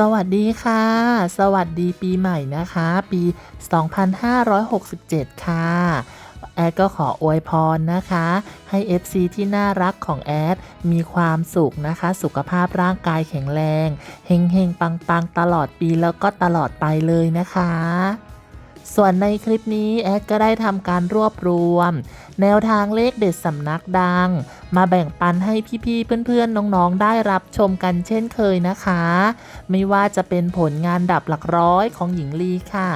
สวัสดีค่ะ สวัสดีปีใหม่นะคะ ปี 2567 ค่ะ แอดก็ขออวยพรนะคะ ให้ FC ที่น่ารักของแอด มีความสุขนะคะ สุขภาพร่างกายแข็งแรง เฮงเฮงปังปังตลอดปีแล้วก็ตลอดไปเลยนะคะ ส่วนในคลิปนี้แอดก็ได้ทำการรวบรวม แนวทางเลขเด็ดสำนักดัง มาแบ่งปันให้พี่ๆเพื่อนๆน้องๆได้รับชมกันเช่นเคยนะคะ ไม่ว่าจะเป็นผลงานดับหลักร้อยของหญิงลีค่ะ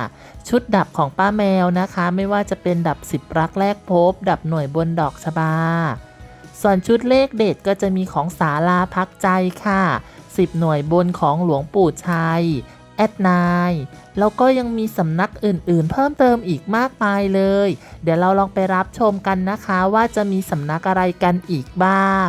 ชุดดับของป้าแมวนะคะ ไม่ว่าจะเป็นดับสิบรักแรกพบ ดับหน่วยบนดอกชบา ส่วนชุดเลขเด็ดก็จะมีของสาลาพักใจค่ะ 10 หน่วยบนของหลวงปู่ชัย แอดนายแล้วก็ยังมีสำนักอื่นๆ เพิ่มเติมอีกมากมายเลย เดี๋ยวเราลองไปรับชมกันนะคะว่าจะมีสำนักอะไรกันอีกบ้าง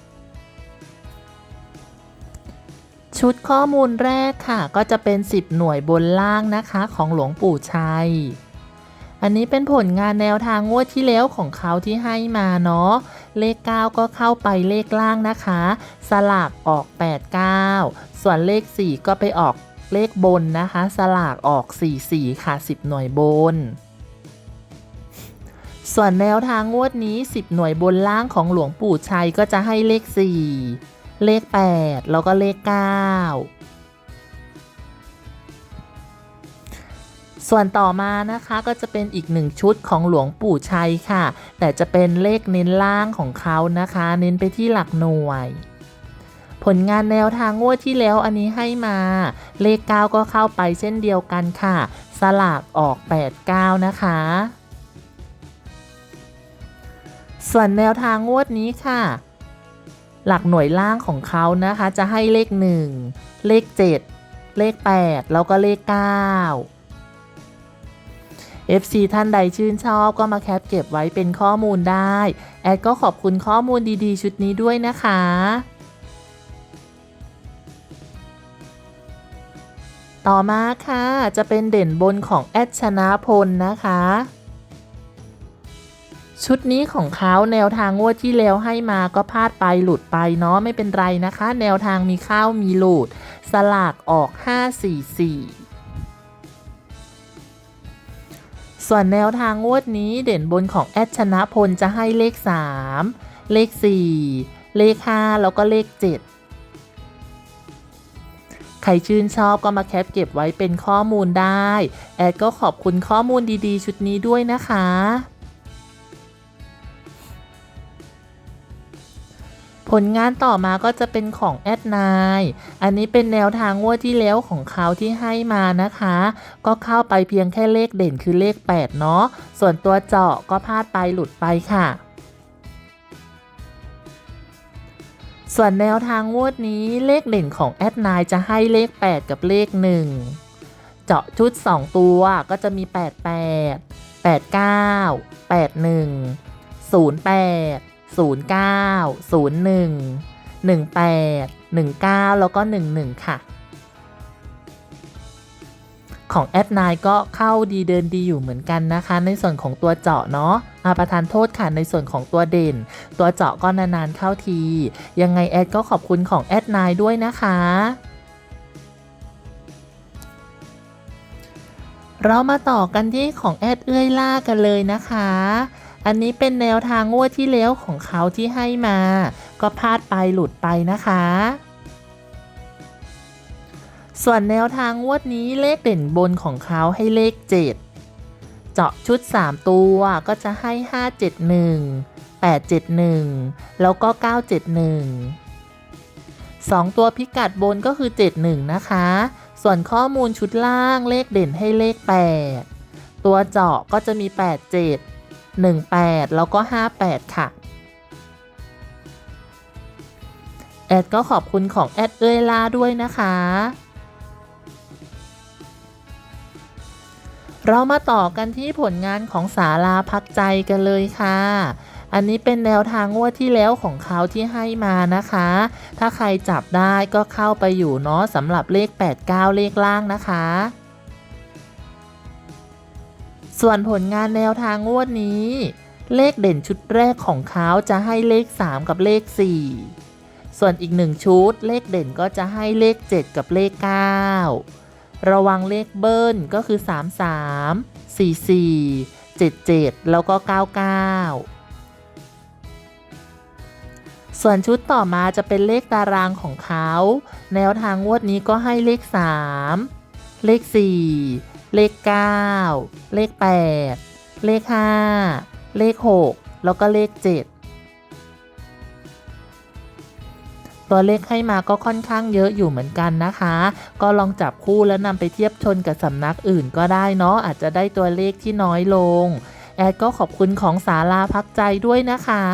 ชุดข้อมูลแรกค่ะ ก็จะเป็น 10 หน่วยบนล่างนะคะของหลวงปู่ชัย อันนี้เป็นผลงานแนวทางงวดที่แล้วของเขาที่ให้มาเนาะ เลข 9 ก็เข้าไปเลขล่างนะคะ สลากออก 89 ส่วนเลข 4 ก็ไปออกเลขบนนะคะ สลากออก 44 ค่ะ 10 หน่วยบน ส่วนแนวทางงวดนี้ 10 หน่วยบนล่างของหลวงปู่ชัยก็จะให้เลข 4 เลข 8 แล้วก็เลข 9 ส่วนต่อมานะคะก็จะเป็นอีกหนึ่งชุดของหลวงปู่ชัยค่ะ แต่จะเป็นเลขเน้นล่างของเขานะคะ เน้นไปที่หลักหน่วย ผลงานแนวทางงวดที่แล้วอันนี้ให้มา เลข 9 ก็เข้าไปเช่นเดียวกันค่ะ สลากออก 89 นะคะส่วนแนวทางงวดนี้ค่ะ หลักหน่วยล่างของเขานะคะ จะให้เลข 1 เลข 7 เลข 8 แล้วก็เลข 9 FC ท่านใดชื่นชอบก็มาแคปเก็บไว้เป็นข้อมูลได้ แอดก็ขอบคุณข้อมูลดีๆ ชุดนี้ด้วยนะคะต่อมาค่ะ จะเป็นเด่นบนของแอดชนะพลนะคะ ชุดนี้ของเขาแนวทางงวดที่แล้วให้มาก็พลาดไปหลุดไปเนาะไม่เป็นไรนะคะ แนวทางมีข้าวมีหลุดสลากออก 544ส่วนแนวทางงวดนี้เด่นบนของแอดชนะพลจะให้เลข 3 เลข 4 เลข 5 แล้วก็เลข 7 ใครชื่นชอบก็มาแคปเก็บไว้เป็นข้อมูลได้ แอดก็ขอบคุณข้อมูลดีๆ ชุดนี้ด้วยนะคะ ผลงานต่อมาก็จะเป็นของแอดนายอันนี้เป็นแนวทางงวดที่แล้วของเขาที่ให้มานะคะ ก็เข้าไปเพียงแค่เลขเด่นคือเลข 8 เนาะ ส่วนตัวเจาะก็พลาดไปหลุดไปค่ะส่วนแนวทางงวดนี้เลขเด่นของแอดนายจะให้เลข 8 กับเลข 1 เจาะชุด 2 ตัวก็จะมี 88 89 81 08 09 01 18 19 แล้วก็ 11 ค่ะ ของแอดไนก็เข้าดีเดินดีอยู่เหมือนกันนะคะ ในส่วนของตัวเจาะเนาะอาประทานโทษค่ะในส่วนของตัวเด่น ตัวเจาะก็นานๆเข้าที ยังไงแอดก็ขอบคุณของแอดไนด้วยนะคะเรามาต่อกันที่ของแอดเอื้อยล่ากันเลยนะคะ อันนี้เป็นแนวทางงวดที่แล้วของเขาที่ให้มา ก็พลาดไปหลุดไปนะคะ ส่วนแนวทางงวดนี้เลขเด่นบนของเขาให้เลข 7 เจาะชุด 3 ตัวก็จะให้ 571 871 แล้วก็ 971 2 ตัวพิกัดบนก็คือ 71 นะคะ ส่วนข้อมูลชุดล่างเลขเด่นให้เลข 8 ตัวเจาะก็จะมี 87 18 แล้วก็ 58 ค่ะ แอดก็ขอบคุณของแอดเอ้ยลาด้วยนะคะ เรามาต่อกันที่ผลงานของสาราพักใจกันเลยค่ะอันนี้เป็นแนวทางงวดที่แล้วของเขาที่ให้มานะคะ ถ้าใครจับได้ก็เข้าไปอยู่เนาะสำหรับเลข 89 เลขล่างนะคะ ส่วนผลงานแนวทางงวดนี้ เลขเด่นชุดแรกของเขาจะให้เลข 3 กับเลข 4 ส่วนอีกหนึ่งชุด เลขเด่นก็จะให้เลข 7 กับเลข 9 ระวังเลขเบิ้ลก็คือ 33 44 77 แล้วก็ 99 ส่วนชุดต่อมาจะเป็นเลขตารางของเขา แนวทางงวดนี้ก็ให้เลข 3 เลข 4 เลข 9 เลข 8 เลข 5 เลข 6 แล้วก็เลข 7 ตัวเลขให้มาก็ค่อนข้างเยอะอยู่เหมือนกันนะคะ ก็ลองจับคู่แล้วนำไปเทียบชนกับสำนักอื่นก็ได้เนาะอาจจะได้ตัวเลขที่น้อยลง แอดก็ขอบคุณของสาราพักใจด้วยนะคะ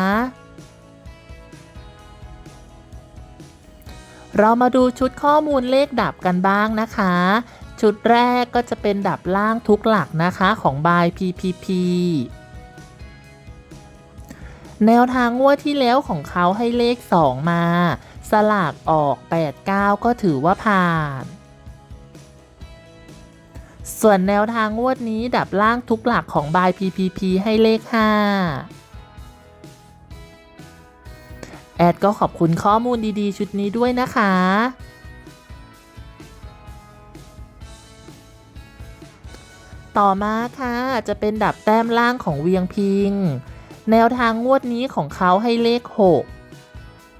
เรามาดูชุดข้อมูลเลขดับกันบ้างนะคะ ชุดแรกก็จะเป็นดับล่างทุกหลักนะคะของบาย PPP แนวทางงวดที่แล้วของเขาให้เลข 2 มา สลากออก 89 ก็ถือว่าผ่าน ส่วนแนวทางงวดนี้ดับล่างทุกหลักของบาย PPP ให้เลข 5 แอดก็ขอบคุณข้อมูลดีๆ ชุดนี้ด้วยนะคะ ต่อมาค่ะ จะเป็นดับแต้มล่างของเวียงพิง แนวทางงวดนี้ของเขาให้เลข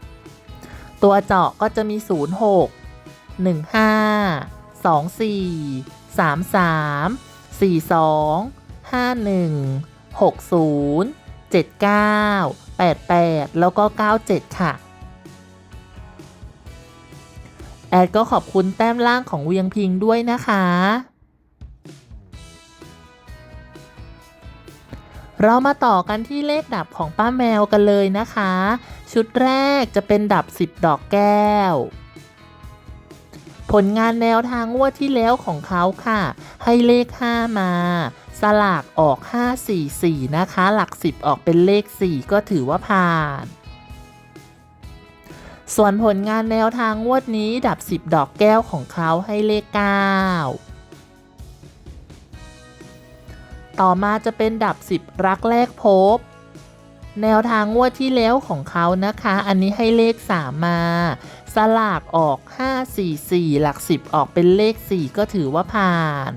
6 ตัวเจาะก็จะมี 0 6 1 5 2 4 3 3 4 2 5 1 6 0 7 9 8 8 แล้วก็ 97 ค่ะ แอดก็ขอบคุณแต้มล่างของเวียงพิงด้วยนะคะ เรามาต่อกันที่เลขดับของป้าแมวกันเลยนะคะ ชุดแรกจะเป็นดับ 10 ดอกแก้ว ผลงานแนวทางงวดที่แล้วของเขาค่ะ ให้เลข 5 มา สลากออก 544 นะคะ หลัก 10 ออกเป็นเลข 4 ก็ถือว่าผ่าน ส่วนผลงานแนวทางงวดนี้ดับ 10 ดอกแก้วของเขาให้เลข 9 ต่อมาจะเป็นดับ 10 รักแรกพบ แนวทางงวดที่แล้วของเขานะคะ อันนี้ให้เลข 3 มา สลากออก 544 หลัก 10 ออกเป็นเลข 4 ก็ถือว่าผ่าน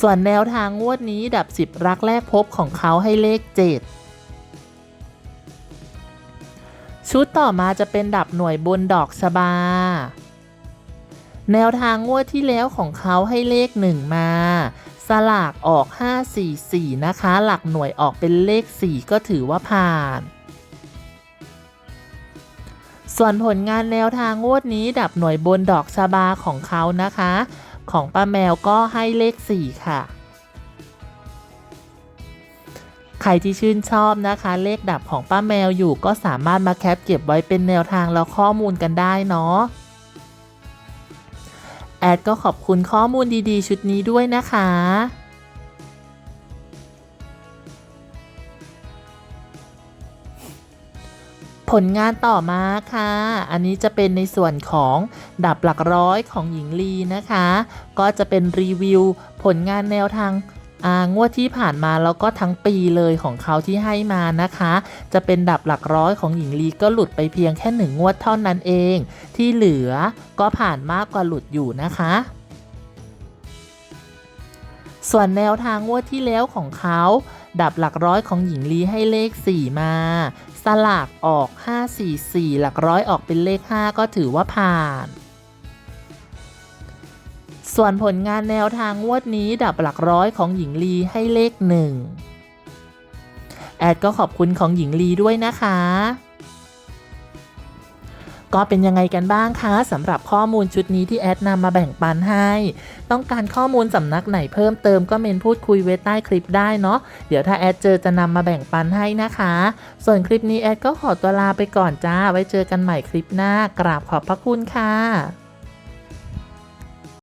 ส่วนแนวทางงวดนี้ดับ 10 รักแรกพบของเขาให้เลข 7ชุดต่อมาจะเป็นดับหน่วยบนดอกชบา แนวทางงวดที่แล้วของเขาให้เลข 1 มาสลากออก 544 นะคะ หลักหน่วยออกเป็นเลข 4 ก็ถือว่าผ่าน ส่วนผลงานแนวทางงวดนี้ดับหน่วยบนดอกชบาของเขานะคะ ของป้าแมวก็ให้เลข 4 ค่ะ ใครที่ชื่นชอบนะคะ เลขดับของป้าแมวอยู่ก็สามารถมาแคปเก็บไว้เป็นแนวทางแล้วข้อมูลกันได้เนาะ แอดก็ขอบคุณข้อมูลดีๆ ชุดนี้ด้วยนะคะ ผลงานต่อมาค่ะ อันนี้จะเป็นในส่วนของดับหลักร้อยของหญิงลีนะคะ ก็จะเป็นรีวิวผลงานแนวทาง งวดที่ผ่านมาแล้วก็ทั้งปีเลยของเขาที่ให้มานะคะ จะเป็นดับหลักร้อยของหญิงลีก็หลุดไปเพียงแค่หนึ่งงวดเท่านั้นเอง ที่เหลือก็ผ่านมากกว่าหลุดอยู่นะคะส่วนแนวทางงวดที่แล้วของเขา ดับหลักร้อยของหญิงลีให้เลข 4 มา สลากออก 544 หลักร้อยออกเป็นเลข 5 ก็ถือว่าผ่าน ส่วนผลงานแนวทางงวดนี้ดับหลักร้อยของหญิงลีให้เลข1แอดก็ขอบคุณของหญิงลีด้วยนะคะ ก็เป็นยังไงกันบ้างคะสำหรับข้อมูลชุดนี้ที่แอดนำมาแบ่งปันให้ ต้องการข้อมูลสำนักไหนเพิ่มเติมก็เมนพูดคุยไว้ใต้คลิปได้เนาะเดี๋ยวถ้าแอดเจอจะนำมาแบ่งปันให้นะคะ ส่วนคลิปนี้แอดก็ขอตัวลาไปก่อนจ้า ไว้เจอกันใหม่คลิปหน้ากราบขอบพระคุณค่ะ